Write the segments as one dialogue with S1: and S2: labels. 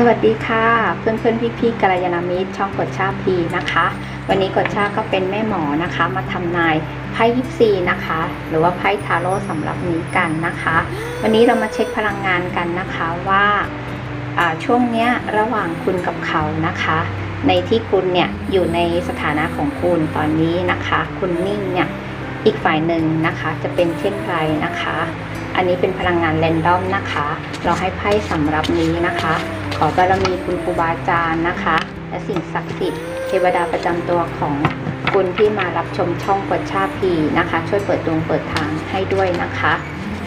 S1: สวัสดีค่ะ เพื่อนเพื่อนพี่พี่ๆกัลยาณมิตรช่องกดชาพีนะคะ วันนี้กดชาก็เป็นแม่หมอนะคะ มาทำนายไพ่ยิปซีนะคะ หรือว่าไพ่ทาโร่สำหรับนี้กันนะคะ วันนี้เรามาเช็คพลังงานกันนะคะว่าอ่าช่วงเนี้ยระหว่างคุณกับเขานะคะ ในที่คุณเนี่ยอยู่ในสถานะของคุณตอนนี้นะคะ คุณนิ่งเนี่ยอีกฝ่ายหนึ่งนะคะจะเป็นเช่นไรนะคะ อันนี้เป็นพลังงานแรนดอมนะคะ เราให้ไพ่สำหรับนี้นะคะ ขอบารมีคุณครูบาอาจารย์นะคะ และสิ่งศักดิ์สิทธิ์เทวดาประจำตัวของคุณที่มารับชมช่องกดชาพีนะคะ ช่วยเปิดดวงเปิดทางให้ด้วยนะคะ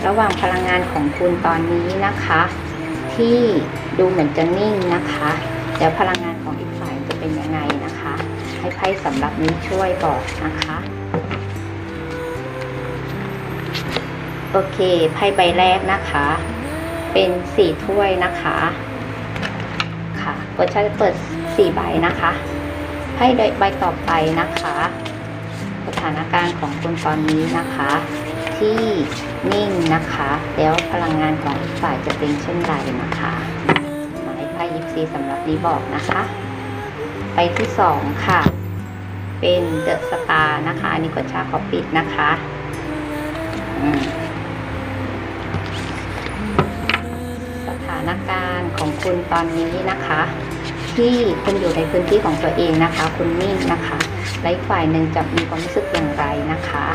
S1: ระหว่างพลังงานของคุณตอนนี้นะคะ ที่ดูเหมือนจะนิ่งนะคะเดี๋ยวพลังงานของอีกฝ่ายจะเป็นยังไงนะคะ ให้ไพ่สำหรับนี้ช่วยบอกนะคะโอเคไพ่ใบแรกนะคะ เป็นสี่ถ้วยนะคะ ค่ะกดใช้เปิดสี่ใบนะคะไพ่ใบต่อไปนะคะ สถานการณ์ของคุณตอนนี้นะคะ ที่นิ่งนะคะ แล้วพลังงานของฝ่ายจะเป็นเช่นไรนะคะหมายไพ่ยิปซีสำหรับนี้บอกนะคะ ไปที่สองค่ะ เป็นเดอะสตาร์นะคะอันนี้กดชาขอปิดนะคะ อืมานการณ์ของคุณตอนนี้นะคะ ที่คุณอยู่ในพื้นที่ของตัวเองนะคะ คุณนิ่งนะคะและอีกฝ่ายหนึ่งจะมีความรู้สึกอย่างไรนะคะ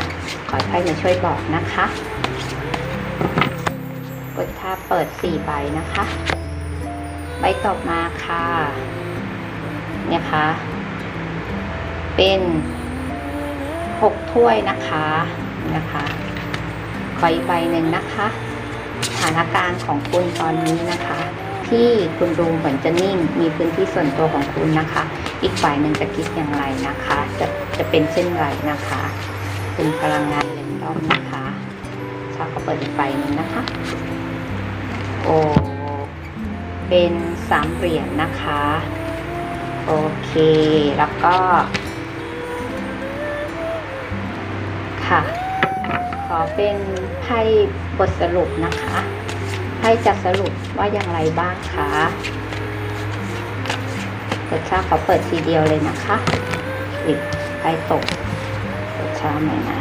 S1: ขอให้ไพ่มาช่วยบอกนะคะกดท่าเปิดสี่ใบนะคะ ใบต่อมาค่ะเนี่ยค่ะ เป็นหกถ้วยนะคะนะคะขออีกใบหนึ่งนะคะ สถานการณ์ของคุณตอนนี้นะคะ ที่คุณดูเหมือนจะนิ่งมีพื้นที่ส่วนตัวของคุณนะคะ อีกฝ่ายหนึ่งจะคิดอย่างไรนะคะ จะจะเป็นเช่นไรนะคะเป็นพลังงานเรนดอมนะคะชาวก็เปิดอีกใบหนึ่งนะคะ โอเป็นสามเหรียญนะคะ โอเค แล้วก็ ค่ะ ขอเป็นไพ่บทสรุปนะคะไพ่จะสรุปว่าอย่างไรบ้างคะกดชาขอเปิดทีเดียวเลยนะคะอีกไพ่ตกกดชาหน่อยนะ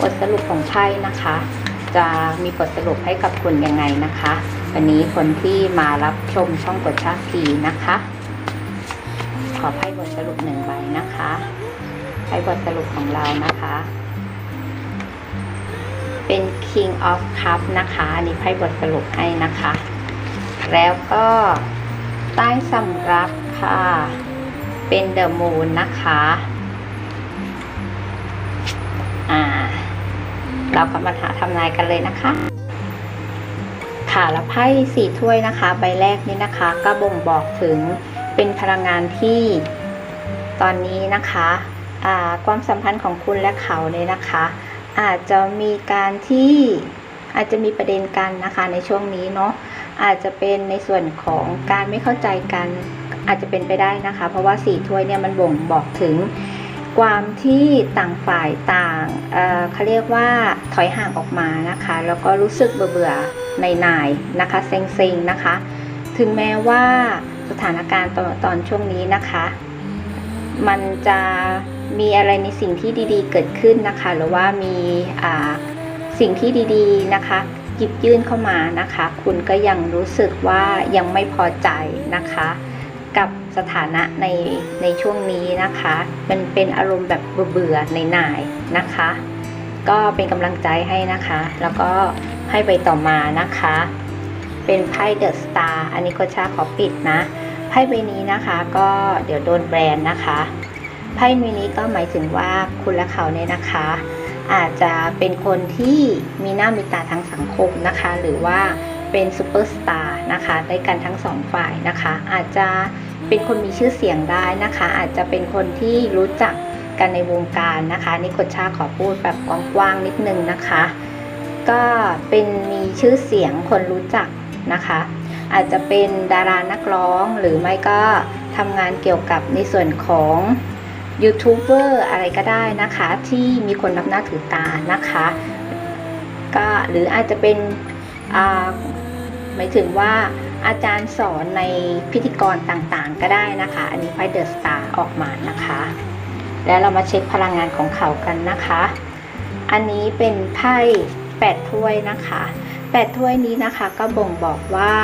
S1: บทสรุปของไพ่นะคะ จะมีบทสรุปให้กับคุณยังไงนะคะ วันนี้คนที่มารับชมช่องกดชาทีนะคะ ขอไพ่บทสรุปหนึ่งใบนะคะไพ่บทสรุปของเรานะคะ เป็น King of Cup นะคะอันนี้ไพ่บทสรุปให้นะคะ แล้วก็ใต้สำรับค่ะ เป็น The Moon นะคะอ่าเราก็มาหาทำนายกันเลยนะคะค่ะแล้วไพ่สี่ถ้วยนะคะ ใบแรกนี้นะคะ ก็บ่งบอกถึง เป็นพลังงานที่ตอนนี้นะคะความสัมพันธ์ของคุณและเขาเนี่ยนะคะ อาจจะมีการที่อาจจะมีประเด็นกันนะคะในช่วงนี้เนาะอาจจะเป็นในส่วนของการไม่เข้าใจกันอาจจะเป็นไปได้นะคะ เพราะว่าสีถ้วยเนี่ยมันบ่งบอกถึงความที่ต่างฝ่ายต่างเเขาเรียกว่าถอยห่างออกมานะคะ แล้วก็รู้สึกเบื่อๆในนายๆนะคะเซ็งๆนะคะ ถึงแม้ว่า สถานการณ์ตอนตอนช่วงนี้นะคะ มันจะมีอะไรในสิ่งที่ดีๆ เกิดขึ้นนะคะ หรือว่ามีสิ่งที่ดีๆนะคะหยิบยื่นเข้ามานะคะ คุณก็ยังรู้สึกว่ายังไม่พอใจนะคะ กับสถานะในในช่วงนี้นะคะมันเป็นอารมณ์แบบเบื่อๆในหน่ายๆนะคะ ก็เป็นกำลังใจให้นะคะ แล้วก็ให้ไปต่อมานะคะ เป็นไพ่เดอะสตาร์อันนี้ก็ชาขอปิดนะ ไพ่ใบนี้นะคะก็เดี๋ยวโดนแบรนด์นะคะ ไพ่ใบนี้ก็หมายถึงว่าคุณและเขาเนี่ยนะคะ อาจจะเป็นคนที่มีหน้ามีตาทางสังคมนะคะ หรือว่าเป็นซูเปอร์สตาร์นะคะได้กันทั้งสองฝ่ายนะคะ อาจจะเป็นคนมีชื่อเสียงได้นะคะ อาจจะเป็นคนที่รู้จักกันในวงการนะคะนี่กดชาขอพูดแบบกว้างๆนิดนึงนะคะ ก็เป็นมีชื่อเสียงคนรู้จัก นะคะ อาจจะเป็นดารานักร้องหรือไม่ก็ทำงานเกี่ยวกับในส่วนของยูทูบเบอร์อะไรก็ได้นะคะ ที่มีคนนับหน้าถือตานะคะก็หรืออาจจะเป็นหมายถึงว่าอาจารย์สอนในพิธีกรต่างๆ ก็ได้นะคะ อันนี้ไพ่เดอะสตาร์ออกมานะคะ แล้วเรามาเช็คพลังงานของเขากันนะคะ อันนี้เป็นไพ่แปดถ้วยนะคะ แปดถ้วยนี้นะคะก็บ่งบอกว่า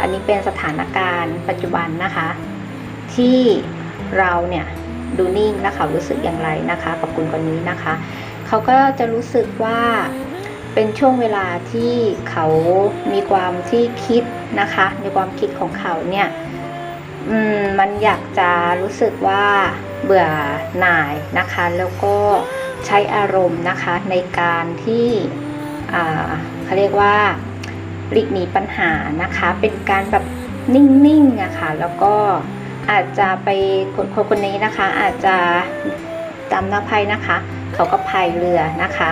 S1: อันนี้เป็นสถานการณ์ปัจจุบันนะคะ ที่เราเนี่ยดูนิ่งและเขารู้สึกอย่างไรนะคะกับคุณคนนี้นะคะ เขาก็จะรู้สึกว่าเป็นช่วงเวลาที่เขามีความที่คิดนะคะในความคิดของเขาเนี่ยมมันอยากจะรู้สึกว่าเบื่อหน่ายนะคะ แล้วก็ใช้อารมณ์นะคะในการที่ เขาเรียกว่าหลีกหนีปัญหานะคะ เป็นการแบบนิ่งๆอะค่ะแล้วก็อาจจะไปคนคนคนนี้นะคะ อาจจะจำน้าไพ่นะคะ เขาก็พายเรือนะคะ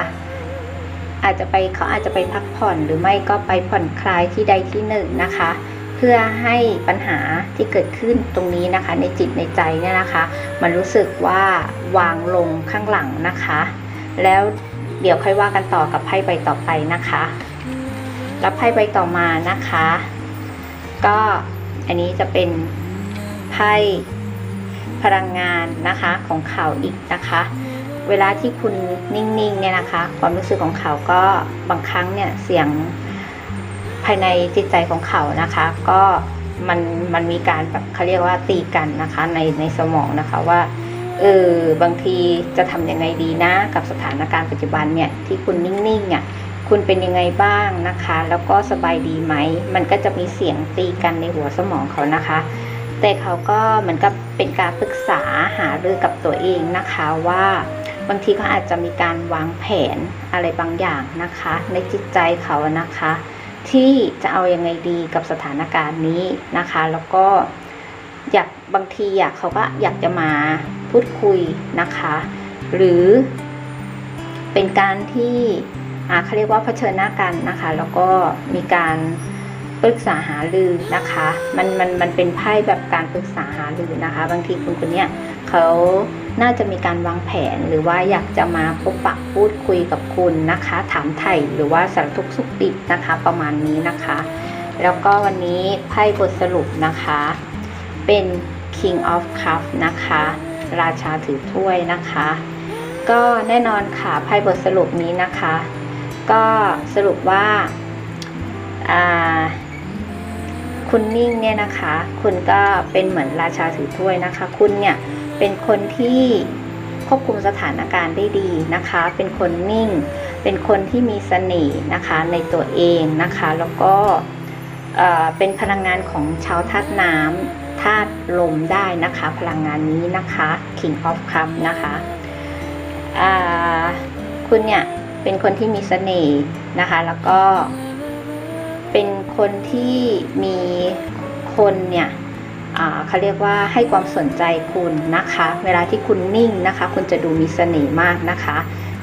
S1: อาจจะไปเขาอาจจะไปพักผ่อนหรือไม่ก็ไปผ่อนคลายที่ใดที่หนึ่งนะคะ เพื่อให้ปัญหาที่เกิดขึ้นตรงนี้นะคะ ในจิตในใจเนี่ยนะคะ มันรู้สึกว่าวางลงข้างหลังนะคะ แล้ว เดี๋ยวค่อยว่ากันต่อกับไพ่ใบต่อไปนะคะแล้วไพ่ใบต่อมานะคะ ก็อันนี้จะเป็นไพ่พลังงานนะคะของเขาอีกนะคะ เวลาที่คุณนิ่งๆเนี่ยนะคะ ความรู้สึกของเขาก็บางครั้งเนี่ยเสียงภายในจิตใจของเขานะคะ ก็มันมันมีการแบบเขาเรียกว่าตีกันนะคะในในสมองนะคะว่า เออบางทีจะทำยังไงดีนะ กับสถานการณ์ปัจจุบันเนี่ยที่คุณนิ่งๆอะคุณเป็นยังไงบ้างนะคะ แล้วก็สบายดีไหม มันก็จะมีเสียงตีกันในหัวสมองเขานะคะ แต่เขาก็เหมือนกับเป็นการปรึกษาหารือกับตัวเองนะคะว่าบางทีเขาอาจจะมีการวางแผนอะไรบางอย่างนะคะ ในจิตใจเขานะคะ ที่จะเอายังไงดีกับสถานการณ์นี้นะคะ แล้วก็ อยากบางทีอยากเขาก็อยากจะมาพูดคุยนะคะ หรือเป็นการที่เขาเรียกว่าเผชิญหน้ากันนะคะ แล้วก็มีการปรึกษาหารือนะคะ มันมันมันเป็นไพ่แบบการปรึกษาหารือนะคะ บางทีคุณคนเนี้ยเขาน่าจะมีการวางแผนหรือว่าอยากจะมาพบปะพูดคุยกับคุณนะคะ ถามไถ่หรือว่าสารทุกข์สุขดิบนะคะ ประมาณนี้นะคะ แล้วก็วันนี้ไพ่บทสรุปนะคะ เป็น King of Cup นะคะ ราชาถือถ้วยนะคะ ก็แน่นอนค่ะไพ่บทสรุปนี้นะคะ ก็สรุปว่าาคุณนิ่งเนี่ยนะคะ คุณก็เป็นเหมือนราชาถือถ้วยนะคะ คุณเนี่ยเป็นคนที่ควบคุมสถานการณ์ได้ดีนะคะ เป็นคนนิ่ง เป็นคนที่มีเสน่ห์นะคะในตัวเองนะคะ แล้วก็เอ่อเป็นพลังงานของชาวธาตุน้ำ ธาตุลมได้นะคะ พลังงานนี้นะคะ King of Cup นะคะคุณเนี่ยเป็นคนที่มีเสน่ห์นะคะ แล้วก็เป็นคนที่มีคนเนี่ยเขาเรียกว่าให้ความสนใจคุณนะคะ เวลาที่คุณนิ่งนะคะ คุณจะดูมีเสน่ห์มากนะคะ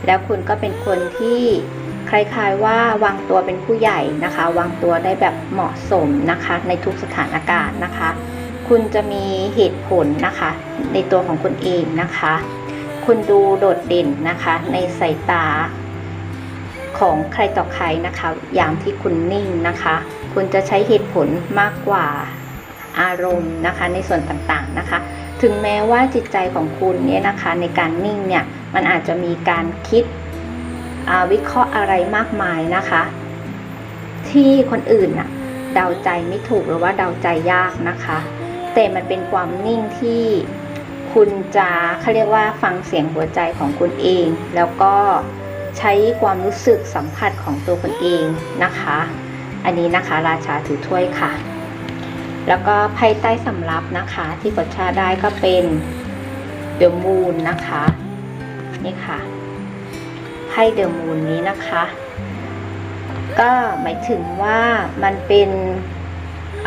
S1: แล้วคุณก็เป็นคนที่คล้ายๆว่าวางตัวเป็นผู้ใหญ่นะคะ วางตัวได้แบบเหมาะสมนะคะ ในทุกสถานการณ์นะคะ คุณจะมีเหตุผลนะคะ ในตัวของคุณเองนะคะ คุณดูโดดเด่นนะคะ ในสายตาของใครต่อใครนะคะยามที่คุณนิ่งนะคะ คุณจะใช้เหตุผลมากกว่าอารมณ์นะคะ ในส่วนต่างๆนะคะ ถึงแม้ว่าจิตใจของคุณเนี่ยนะคะ ในการนิ่งเนี่ย มันอาจจะมีการคิดวิเคราะห์อะไรมากมายนะคะ ที่คนอื่นน่ะเดาใจไม่ถูกหรือว่าเดาใจยากนะคะ แต่มันเป็นความนิ่งที่คุณจะเขาเรียกว่าฟังเสียงหัวใจของคุณเอง แล้วก็ใช้ความรู้สึกสัมผัสของตัวคนเองนะคะ อันนี้นะคะราชาถือถ้วยค่ะ แล้วก็ไพ่ใต้สำรับนะคะที่กดชาได้ก็เป็นเดอะมูนนะคะ นี่ค่ะไพ่เดอะมูนนี้นะคะ ก็หมายถึงว่ามันเป็น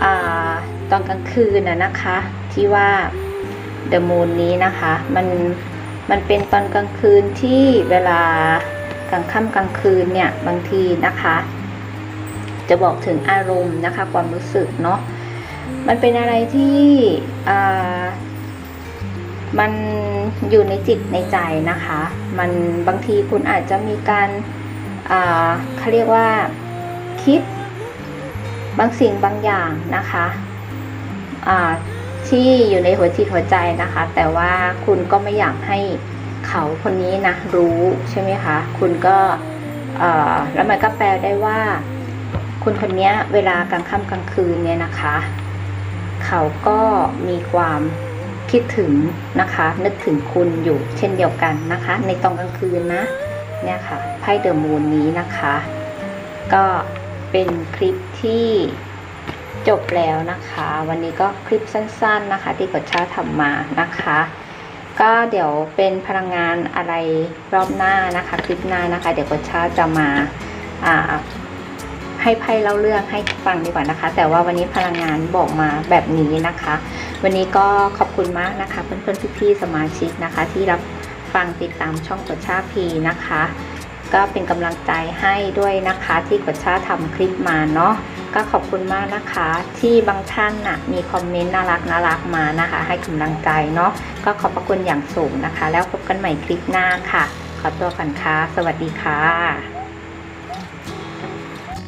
S1: อา ตอนกลางคืนนะนะคะ ที่ว่าเดอะมูนนี้นะคะ มันมันเป็นตอนกลางคืนที่เวลากลางค่ำกลางคืนเนี่ยบางทีนะคะ จะบอกถึงอารมณ์นะคะ ความรู้สึกเนาะมันเป็นอะไรที่มันอยู่ในจิตในใจนะคะ มันบางทีคุณอาจจะมีการเขาเรียกว่าคิดบางสิ่งบางอย่างนะคะ ที่อยู่ในหัวจิตหัวใจนะคะ แต่ว่าคุณก็ไม่อยากให้เขาคนนี้นะรู้ใช่ไหมคะ คุณก็แล้วมันก็แปลได้ว่า คุณคนนี้เวลากลางค่ำกลางคืนเนี่ยนะคะ เขาก็มีความคิดถึงนะคะ นึกถึงคุณอยู่เช่นเดียวกันนะคะ ในตอนกลางคืนนะเนี่ยค่ะไพ่เดอะมูนนี้นะคะ ก็เป็นคลิปที่ จบแล้วนะคะ วันนี้ก็คลิปสั้น ๆนะคะ ที่กดชาทำมานะคะ ก็เดี๋ยวเป็นพลังงานอะไรรอบหน้านะคะ คลิปหน้านะคะ เดี๋ยวกดชาจะมาให้ไพ่เล่าเรื่องให้ฟังดีกว่านะคะ แต่ว่าวันนี้พลังงานบอกมาแบบนี้นะคะ วันนี้ก็ขอบคุณมากนะคะ เพื่อนๆพี่ๆสมาชิกนะคะ ที่รับฟังติดตามช่องกดชาพีนะคะ ก็เป็นกำลังใจให้ด้วยนะคะที่กดชาทำคลิปมาเนาะ ก็ขอบคุณมากนะคะ ที่บางท่านน่ะมีคอมเมนต์น่ารักน่ารักมานะคะ ให้กำลังใจเนาะก็ขอบพระคุณอย่างสูงนะคะ แล้วพบกันใหม่คลิปหน้าค่ะ ขอตัวก่อนค่ะ สวัสดีค่ะ